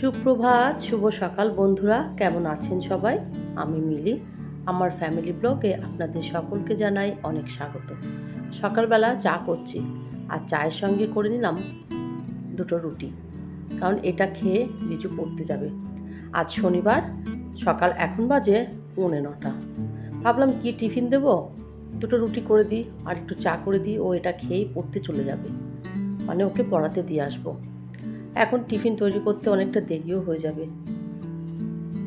সুপ্রভাত, শুভ সকাল বন্ধুরা, কেমন আছেন সবাই? আমি মিলি, আমার ফ্যামিলি ব্লগে আপনাদের সকলকে জানাই অনেক স্বাগত। সকালবেলা চা করছি, আর চায়ের সঙ্গে করে নিলাম দুটো রুটি, কারণ এটা খেয়ে লিচু পড়তে যাবে। আজ শনিবার, সকাল এখন বাজে পৌনে নটা। ভাবলাম কি টিফিন দেব? দুটো রুটি করে দিই, আর একটু চা করে দিই, ও এটা খেয়েই পড়তে চলে যাবে। মানে ওকে পড়াতে দিয়ে আসব। এখন টিফিন তৈরি করতে অনেকটা দেরিও হয়ে যাবে।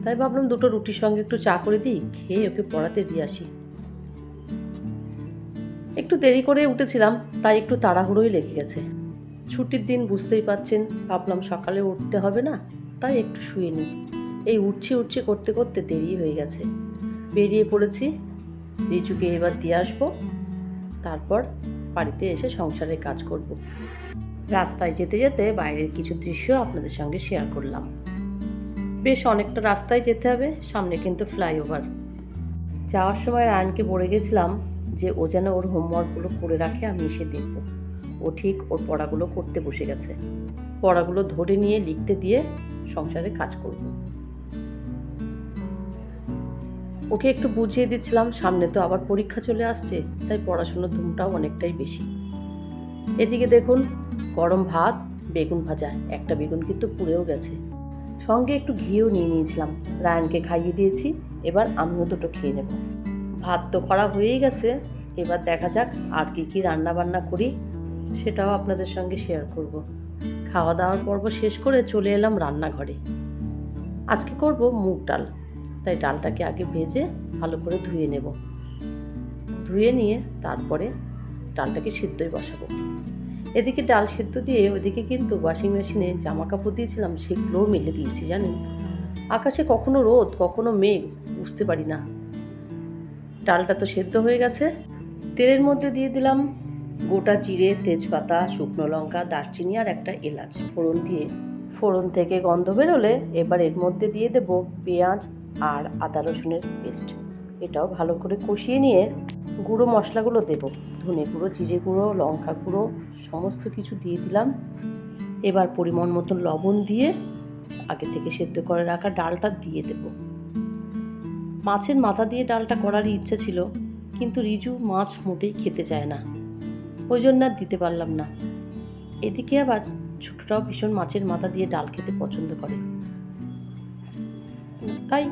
তাই ভাবলাম দুটো রুটির সঙ্গে একটু চা করে দিই, খেয়ে ওকে পড়াতে দিয়ে আসি। একটু দেরি করে উঠেছিলাম, তাই একটু তাড়াহুড়োই লেগে গেছে। ছুটির দিন বুঝতেই পাচ্ছেন ভাবলাম সকালে উঠতে হবে না, তাই একটু শুয়ে নিই। এই উঠছি উঠছি করতে করতে দেরি হয়ে গেছে। বেরিয়ে পড়েছি, রিচুকে এবার দিয়ে আসব, তারপর বাড়িতে এসে সংসারের কাজ করব। রাস্তায় যেতে যেতে বাইরের কিছু দৃশ্য আপনাদের সঙ্গে শেয়ার করলাম। বেশ অনেকটা রাস্তায় যেতে হবে, সামনে কিন্তু ফ্লাইওভার যাওয়ার সময় রায়নকে বলে গেছিলাম যে ও যেন ওর হোমওয়ার্কগুলো করে রাখে, আমি এসে দেখব। ও ঠিক ওর পড়াগুলো করতে বসে গেছে। পড়াগুলো ধরে নিয়ে লিখতে দিয়ে সংসারে কাজ করব। ওকে একটু বুঝিয়ে দিচ্ছিলাম, সামনে তো আবার পরীক্ষা চলে আসছে, তাই পড়াশোনার ধুমটাও অনেকটাই বেশি। এদিকে দেখুন, গরম ভাত, বেগুন ভাজা, একটা বেগুন কিন্তু পুড়েও গেছে। সঙ্গে একটু ঘিও নিয়ে নিয়েছিলাম। রায়নকে খাইয়ে দিয়েছি, এবার আমিও দুটো খেয়ে নেব। ভাত তো করা হয়েই গেছে, এবার দেখা যাক আর কি কি রান্না বান্না করি, সেটাও আপনাদের সঙ্গে শেয়ার করব। খাওয়া দাওয়ার পর্ব শেষ করে চলে এলাম রান্নাঘরে। আজকে করব মুগ ডাল, তাই ডালটাকে আগে ভেজে ভালো করে ধুয়ে নেব। ধুয়ে নিয়ে তারপরে ডালটাকে সিদ্ধই বসাবো। এদিকে ডাল সিদ্ধ দিয়ে ওদিকে কিন্তু ওয়াশিং মেশিনে জামা কাপড় দিয়েছিলাম সেগুলোও মেলে দিয়েছি, জানেন? আকাশে কখনো রোদ, কখনো মেঘ, বুঝতে পারি না। ডালটা তো সেদ্ধ হয়ে গেছে। তেলের মধ্যে দিয়ে দিলাম গোটা জিরে, তেজপাতা, শুকনো লঙ্কা, দারচিনি আর একটা এলাচ। ফোড়ন দিয়ে। ফোড়ন থেকে গন্ধ বেরোলে এবার এর মধ্যে দিয়ে দেব পেঁয়াজ আর আদা রসুনের পেস্ট। এটাও ভালো করে কষিয়ে নিয়ে গুঁড়ো মশলাগুলো দেব। ধনে গুঁড়ো, জিরে গুঁড়ো, লঙ্কা গুঁড়ো, সমস্ত কিছু দিয়ে দিলাম। এবার পরিমাণ মতন লবণ দিয়ে আগে থেকে সেদ্ধ করে রাখা ডালটা দিয়ে দেব। মাছের মাথা দিয়ে ডালটা করার ইচ্ছা ছিল, কিন্তু রিজু মাছ মোটেই খেতে চায় না। ওই জন্য আর দিতে পারলাম না। এদিকে আবার ছোটটাও ভীষণ মাছের মাথা দিয়ে ডাল খেতে পছন্দ করে। তাই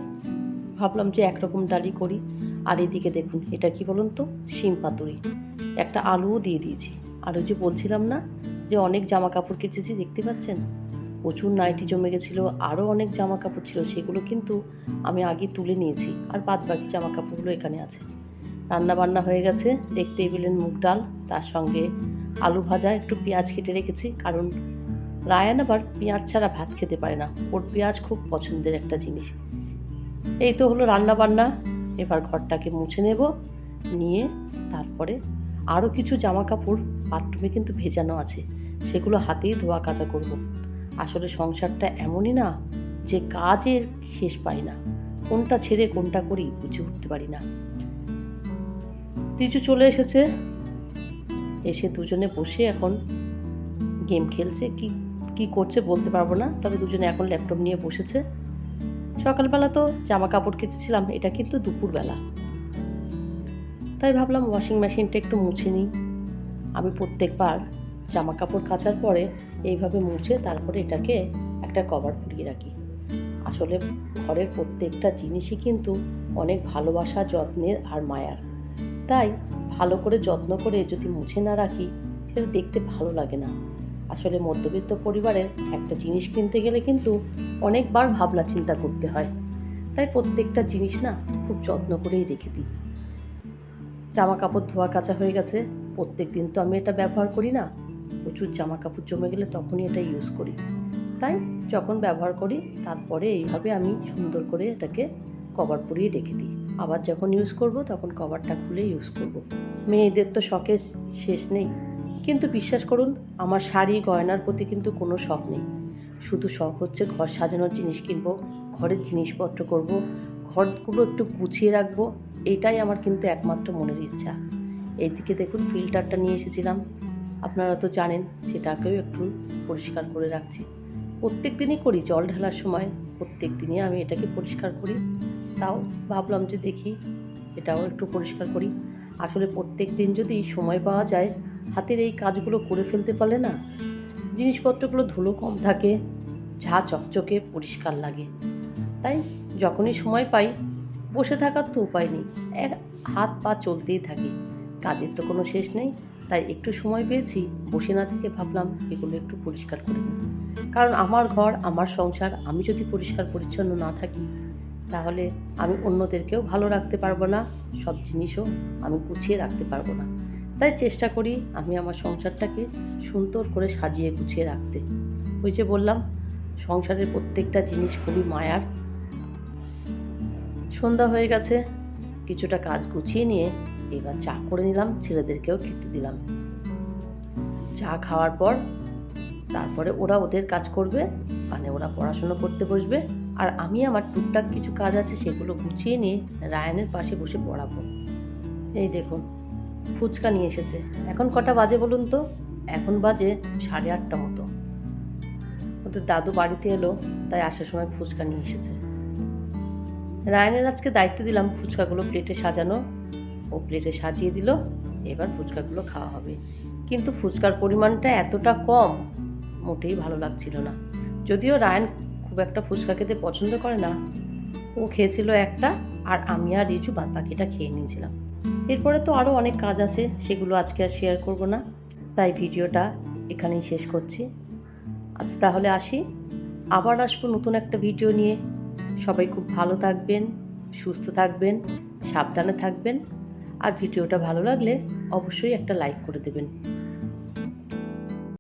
ভাবলাম যে একরকম ডালই করি। আর এদিকে দেখুন, এটা কি বলুন তো? শিম পাতুরি। একটা আলুও দিয়ে দিয়েছি। আর ওই যে বলছিলাম না, যে অনেক জামা কাপড় কেচেছি, দেখতে পাচ্ছেন? প্রচুর নাইটি জমে গেছিল আরও অনেক জামা কাপড় ছিল, সেগুলো কিন্তু আমি আগে তুলে নিয়েছি, আর বাদ বাকি জামা কাপড়গুলো এখানে আছে। রান্না বান্না হয়ে গেছে, দেখতেই পেলেন মুগ ডাল, তার সঙ্গে আলু ভাজা, একটু পেঁয়াজ কেটে রেখেছি, কারণ রায়ান আবার পেঁয়াজ ছাড়া ভাত খেতে পারে না। ওর পেঁয়াজ খুব পছন্দের একটা জিনিস। এই তো হলো রান্না বান্না এবার ঘরটাকে মুছে নেব, নিয়ে তারপরে আরও কিছু জামা কাপড় বাথরুমে কিন্তু ভেজানো আছে, সেগুলো হাতেই ধোয়া কাচা করব। আসলে সংসারটা এমনই না যে কাজের শেষ পাই না, কোনটা ছেড়ে কোনটা করি বুঝে উঠতে পারি না রিচু চলে এসেছে, এসে দুজনে বসে এখন গেম খেলছে, কি কি করছে বলতে পারব না, তবে দুজনে এখন ল্যাপটপ নিয়ে বসেছে সকালবেলা তো জামা কাপড় কেচেছিলাম, এটা কিন্তু দুপুরবেলা। তাই ভাবলাম ওয়াশিং মেশিনটা একটু মুছে নিই। আমি প্রত্যেকবার জামা কাপড় কাচার পরে এইভাবে মুছে তারপরে এটাকে একটা কভার পরিয়ে রাখি। আসলে ঘরের প্রত্যেকটা জিনিসই কিন্তু অনেক ভালোবাসা, যত্নের আর মায়ার। তাই ভালো করে যত্ন করে যদি মুছে না রাখি, সেটা দেখতে ভালো লাগে না। আসলে মধ্যবিত্ত পরিবারের একটা জিনিস কিনতে গেলে কিন্তু অনেকবার ভাবনা চিন্তা করতে হয়। তাই প্রত্যেকটা জিনিস না খুব যত্ন করেই রেখে দিই। জামা কাপড় ধোয়া কাচা হয়ে গেছে প্রত্যেক দিন তো আমি এটা ব্যবহার করি না। প্রচুর জামা কাপড় জমে গেলে তখনই এটা ইউজ করি। তাই যখন ব্যবহার করি, তারপরে এইভাবে আমি সুন্দর করে এটাকে কভার পরিয়ে রেখে দিই। আবার যখন ইউজ করব, তখন কভারটা খুলে ইউজ করব। মেয়েদের তো শখের শেষ নেই। কিন্তু বিশ্বাস করুন, আমার শাড়ি গয়নার প্রতি কিন্তু কোনো শখ নেই। শুধু শখ হচ্ছে ঘর সাজানোর জিনিস কিনব, ঘরের জিনিসপত্র করব, ঘরগুলো একটু গুছিয়ে রাখব, এটাই আমার কিন্তু একমাত্র মনের ইচ্ছা। এইদিকে দেখুন, ফিল্টারটা নিয়ে এসেছিলাম। আপনারা তো জানেন, সেটাকেও একটু পরিষ্কার করে রাখছি। প্রত্যেক দিনই করি, জল ঢালার সময় প্রত্যেক দিনই আমি এটাকে পরিষ্কার করি। তাও ভাবলাম যে দেখি, এটাও একটু পরিষ্কার করি। আসলে প্রত্যেক দিন যদি সময় পাওয়া যায় হাতের এই কাজগুলো করে ফেলতে পারলে না জিনিসপত্রগুলো ধুলো কম থাকে, ঝা চকচকে পরিষ্কার লাগে। তাই যখনই সময় পাই, বসে থাকার তো উপায় নেই, এক হাত পা চলতেই থাকে। কাজের তো কোনো শেষ নেই, তাই একটু সময় পেয়েছি, বসে না থেকে ভাবলাম এগুলো একটু পরিষ্কার করে নিই। কারণ আমার ঘর, আমার সংসার, আমি যদি পরিষ্কার পরিচ্ছন্ন না থাকি, তাহলে আমি অন্যদেরকেও ভালো রাখতে পারব না, সব জিনিসও আমি গুছিয়ে রাখতে পারব না। তাই চেষ্টা করি আমি আমার সংসারটাকে সুন্দর করে সাজিয়ে গুছিয়ে রাখতে। ওই যে বললাম, সংসারের প্রত্যেকটা জিনিস খুবই মায়ার। সন্ধ্যা হয়ে গেছে, কিছুটা কাজ গুছিয়ে নিয়ে এবার চা করে নিলাম, ছেলেদেরকেও খেতে দিলাম। চা খাওয়ার পর তারপরে ওরা ওদের কাজ করবে মানে ওরা পড়াশুনো করতে বসবে, আর আমি আমার টুকটাক কিছু কাজ আছে সেগুলো গুছিয়ে নিয়ে রায়ানের পাশে বসে পড়াবো। এই দেখুন ফুচকা নিয়ে এসেছে। এখন কটা বাজে বলুন তো? এখন বাজে সাড়ে আটটা মতো। ওদের দাদু বাড়িতে এলো, তাই আসার সময় ফুচকা নিয়ে এসেছে। রায়নের আজকে দায়িত্ব দিলাম ফুচকাগুলো প্লেটে সাজানো। ও প্লেটে সাজিয়ে দিল, এবার ফুচকাগুলো খাওয়া হবে। কিন্তু ফুচকার পরিমাণটা এতটা কম, মোটেই ভালো লাগছিল না। যদিও রায়ন খুব একটা ফুচকা খেতে পছন্দ করে না, ও খেয়েছিল একটা, আর আমি আর রিচু বাদ বাকিটা খেয়ে নিয়েছিলাম। এরপরে তো আরও অনেক কাজ আছে, সেগুলো আজকে আর শেয়ার করব না। তাই ভিডিওটা এখানেই শেষ করছি। আজ তাহলে আসি। আবার আসব নতুন একটা ভিডিও নিয়ে। সবাই খুব ভালো থাকবেন, সুস্থ থাকবেন, সাবধানে থাকবেন। আর ভিডিওটা ভালো লাগলে অবশ্যই একটা লাইক করে দেবেন।